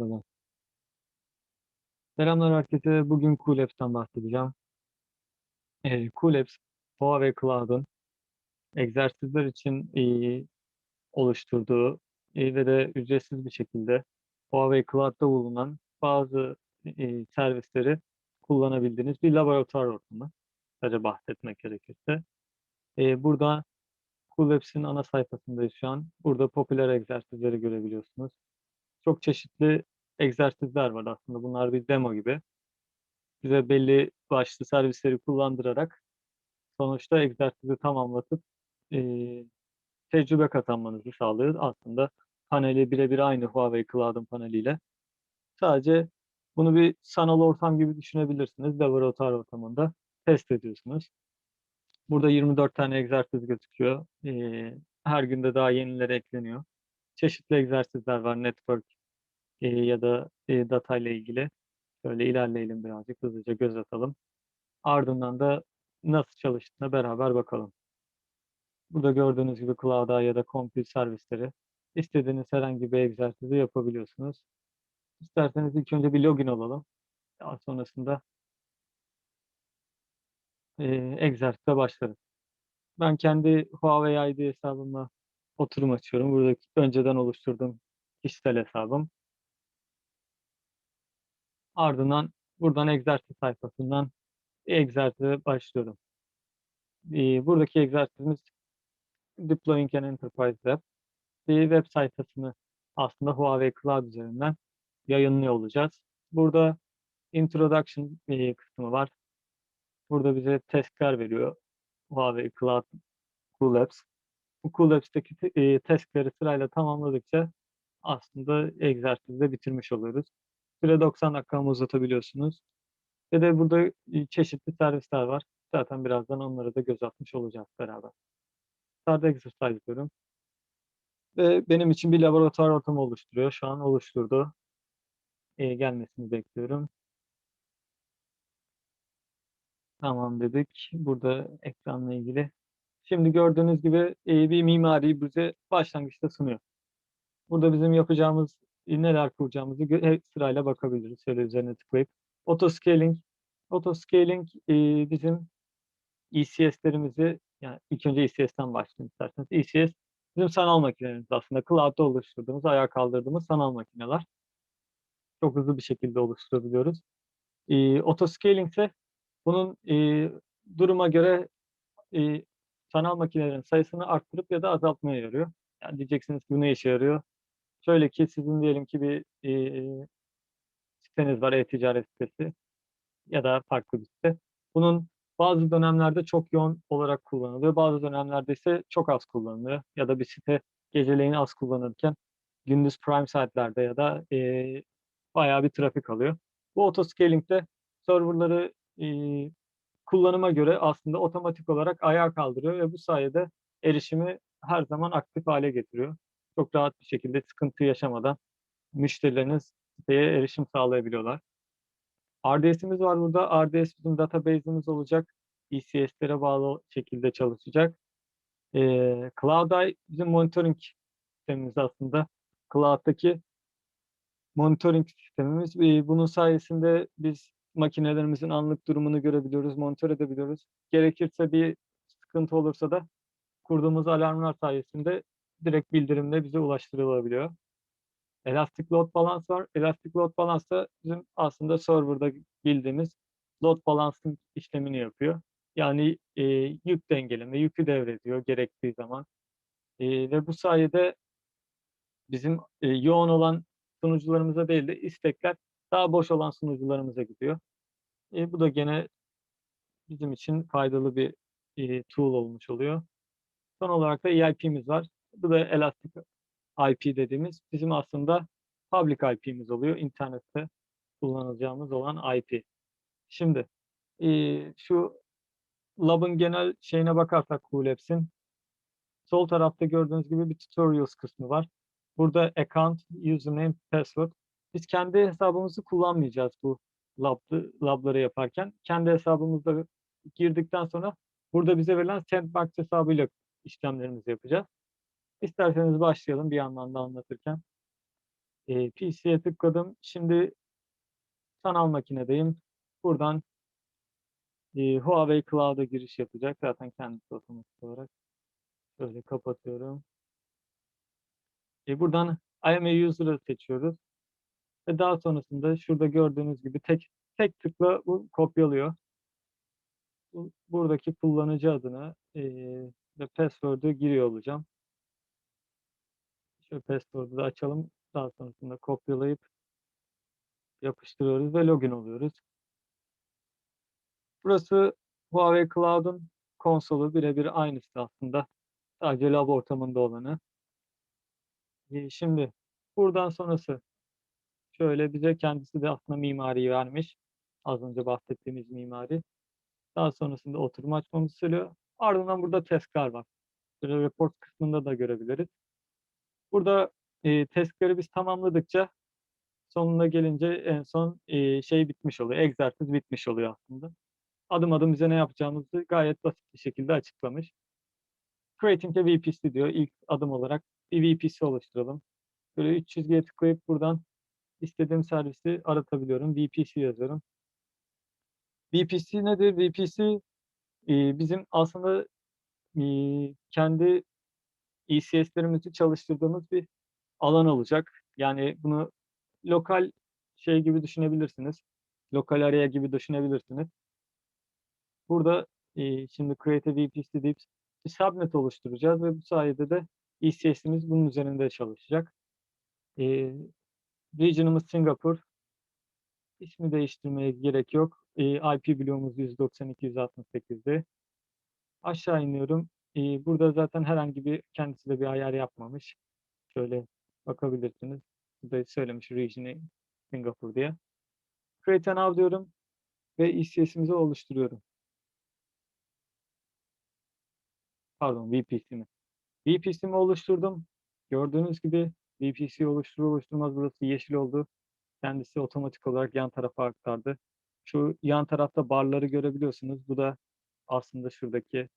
sırada. Selamlar herkese. Bugün Coolaps'ten bahsedeceğim. Eee, Coolaps, Huawei Cloud'un egzersizler için, iii, oluşturduğu, iii, ve de ücretsiz bir şekilde Huawei Cloud'da bulunan bazı, iii, servisleri kullanabildiğiniz bir laboratuvar ortamı. Kısaca bahsetmek gerekirse. Eee, burada Coolaps'in ana sayfasındayız şu an. Burada popüler egzersizleri görebiliyorsunuz. Çok çeşitli egzersizler var aslında. Bunlar bir demo gibi. Size belli başlı servisleri kullandırarak sonuçta egzersizi tamamlatıp, eee, tecrübe kazanmanızı sağlıyor. Aslında paneli bire bir aynı Huawei Cloud'un paneliyle. Sadece bunu bir sanal ortam gibi düşünebilirsiniz. Laboratuvar ortamında test ediyorsunuz. Burada 24 tane egzersiz gözüküyor. Eee, her gün de daha yenileri ekleniyor. Çeşitli egzersizler var network, eee, ya da, eee, data ile ilgili. Şöyle ilerleyelim birazcık, hızlıca göz atalım. Ardından da nasıl çalıştığına beraber bakalım. Burada gördüğünüz gibi Cloud'a ya da Compute servisleri istediğiniz herhangi bir egzersizi yapabiliyorsunuz. İsterseniz ilk önce bir login olalım. Daha sonrasında eee, egzersize başlarız. Ben kendi Huawei ID hesabımla oturum açıyorum. Buradaki önceden oluşturduğum kişisel hesabım. Ardından buradan egzersiz sayfasından egzersize başlıyorum. İii, buradaki egzersizimiz Deploying an Enterprise Web. Bir web sayfasını aslında Huawei Cloud üzerinden yayınlıyor olacağız. Burada introduction, eee, kısmı var. Burada bize task'ler veriyor Huawei Cloud Coolabs. Bu Coolabs'teki te eee, task'leri sırayla tamamladıkça aslında egzersizi de bitirmiş oluyoruz. Süre 90 dakika uzatabiliyorsunuz. Ve de burada, iii, çeşitli servisler var. Zaten birazdan onlara da göz atmış olacağız beraber. Start exercise diyorum. Ve benim için bir laboratuvar ortamı oluşturuyor. Şu an oluşturdu. Eee, gelmesini bekliyorum. Tamam dedik. Burada ekranla ilgili. Şimdi gördüğünüz gibi, eee, bir mimariyi bize başlangıçta sunuyor. Burada bizim yapacağımız, neler kuracağımızı sırayla bakabiliriz. Şöyle üzerine tıklayıp. Auto scaling. Auto scaling, eee, bizim ECS'lerimizi, yani ilk önce ECS'ten başlayayım isterseniz. ECS bizim sanal makinelerimiz aslında. Cloud'da oluşturduğumuz, ayağa kaldırdığımız sanal makineler. Çok hızlı bir şekilde oluşturabiliyoruz. İii, auto scaling ise bunun, eee, duruma göre, eee, sanal makinelerin sayısını arttırıp ya da azaltmaya yarıyor. Yani diyeceksiniz bu ne işe yarıyor? Şöyle ki sizin diyelim ki bir, eee, siteniz var, e-ticaret sitesi ya da farklı bir site. Bunun bazı dönemlerde çok yoğun olarak kullanılıyor. Bazı dönemlerde ise çok az kullanılıyor ya da bir site geceleyin az kullanırken gündüz prime saatlerde ya da, eee, bayağı bir trafik alıyor. Bu auto scaling'de server'ları, iii, kullanıma göre aslında otomatik olarak ayağa kaldırıyor ve bu sayede erişimi her zaman aktif hâle getiriyor. Çok rahat bir şekilde sıkıntı yaşamadan müşterileriniz siteye erişim sağlayabiliyorlar. RDS'imiz var burada. RDS bizim database'imiz olacak. ECS'lere bağlı şekilde çalışacak. Eee, CloudEye bizim monitoring sistemimiz aslında. Cloud'daki monitoring sistemimiz. Eee, bunun sayesinde biz makinelerimizin anlık durumunu görebiliyoruz, monitör edebiliyoruz. Gerekirse bir sıkıntı olursa da kurduğumuz alarmlar sayesinde direkt bildirimle bize ulaştırılabiliyor. Elastic Load Balance var. Elastic Load Balance da bizim aslında server'da bildiğimiz load balancing işlemini yapıyor. Yani, eee, yük dengeleme, yükü devrediyor gerektiği zaman. Eee, ve bu sayede bizim, eee, yoğun olan sunucularımıza değil de istekler daha boş olan sunucularımıza gidiyor. Eee, bu da gene bizim için faydalı bir, eee, tool olmuş oluyor. Son olarak da EIP'miz var. Bu da Elastic IP dediğimiz bizim aslında public IP'miz oluyor. İnternette kullanacağımız olan IP. Şimdi, eee, şu lab'ın genel şeyine bakarsak Coolabs'in sol tarafta gördüğünüz gibi bir tutorials kısmı var. Burada account, username, password. Biz kendi hesabımızı kullanmayacağız bu lab'ı lab'ları yaparken. Kendi hesabımıza girdikten sonra burada bize verilen sandbox hesabıyla işlemlerimizi yapacağız. İsterseniz başlayalım bir yandan da anlatırken. Eee, PC'ye tıkladım. Şimdi sanal makinedeyim. Buradan eee, Huawei Cloud'a giriş yapacak. Zaten kendisi otomatik olarak. Şöyle kapatıyorum. Eee, buradan I am a user'ı seçiyoruz. Ve daha sonrasında şurada gördüğünüz gibi tek tek tıkla bu kopyalıyor. Bu buradaki kullanıcı adını, eee, ve password'ü giriyor olacağım. Şöyle da açalım. Daha sonrasında kopyalayıp yapıştırıyoruz ve login oluyoruz. Burası Huawei Cloud'un konsolu. Birebir aynısı aslında. Sadece lab ortamında olanı. Eee, şimdi buradan sonrası şöyle bize kendisi de aslında mimariyi vermiş. Az önce bahsettiğimiz mimari. Daha sonrasında oturum açmamızı söylüyor. Ardından burada task'lar var. Böyle report kısmında da görebiliriz. Burada, eee, task'ları biz tamamladıkça sonuna gelince en son, eee, şey bitmiş oluyor, egzersiz bitmiş oluyor aslında. Adım adım bize ne yapacağımızı gayet basit bir şekilde açıklamış. Creating a VPC diyor. İlk adım olarak bir VPC oluşturalım. Böyle 3 çizgiye tıklayıp buradan istediğim servisi aratabiliyorum. VPC yazıyorum. VPC nedir? VPC, eee, bizim aslında, eee, kendi ECS'lerimizi çalıştırdığımız bir alan olacak. Yani bunu lokal şey gibi düşünebilirsiniz. Lokal area gibi düşünebilirsiniz. Burada, eee, şimdi create a VPC deyip bir subnet oluşturacağız ve bu sayede de ECS'imiz bunun üzerinde çalışacak. Eee, region'ımız Singapur. İsmi değiştirmeye gerek yok. Eee, IP bloğumuz 192.168'di. Aşağı iniyorum. Eee, burada zaten herhangi bir kendisi de bir ayar yapmamış. Şöyle bakabilirsiniz. Burada söylemiş region'i Singapur diye. Create a now diyorum ve ECS'imizi oluşturuyorum. Pardon, VPC'mi. VPC'mi oluşturdum. Gördüğünüz gibi VPC oluşturur oluşturmaz burası yeşil oldu. Kendisi otomatik olarak yan tarafa aktardı. Şu yan tarafta barları görebiliyorsunuz. Bu da aslında şuradaki,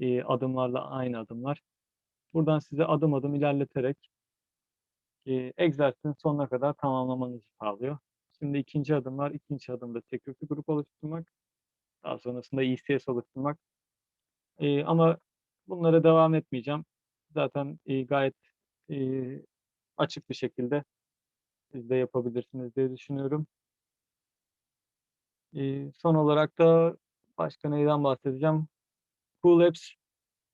eee, adımlarla aynı adımlar. Buradan size adım adım ilerleterek eee, egzersizin sonuna kadar tamamlamanızı sağlıyor. Şimdi 2'nci adım var. 2'nci adımda security grup oluşturmak. Daha sonrasında ECS oluşturmak. Eee, ama bunlara devam etmeyeceğim. Zaten, eee, gayet, eee, açık bir şekilde siz de yapabilirsiniz diye düşünüyorum. Eee, son olarak da başka neyden bahsedeceğim? Cool Apps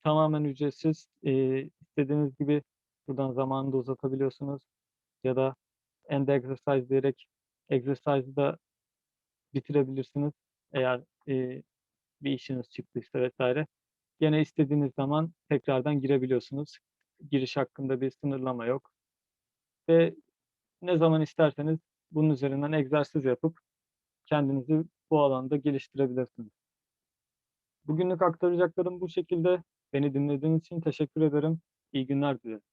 tamamen ücretsiz. Eee, istediğiniz gibi buradan zamanını da uzatabiliyorsunuz ya da end exercise diyerek exercise'ı da bitirebilirsiniz. Eğer, eee, bir işiniz çıktıysa vs. Gene istediğiniz zaman tekrardan girebiliyorsunuz. Giriş hakkında bir sınırlama yok. Ve ne zaman isterseniz bunun üzerinden egzersiz yapıp kendinizi bu alanda geliştirebilirsiniz. Bugünlük aktaracaklarım bu şekilde. Beni dinlediğiniz için teşekkür ederim. İyi günler dilerim.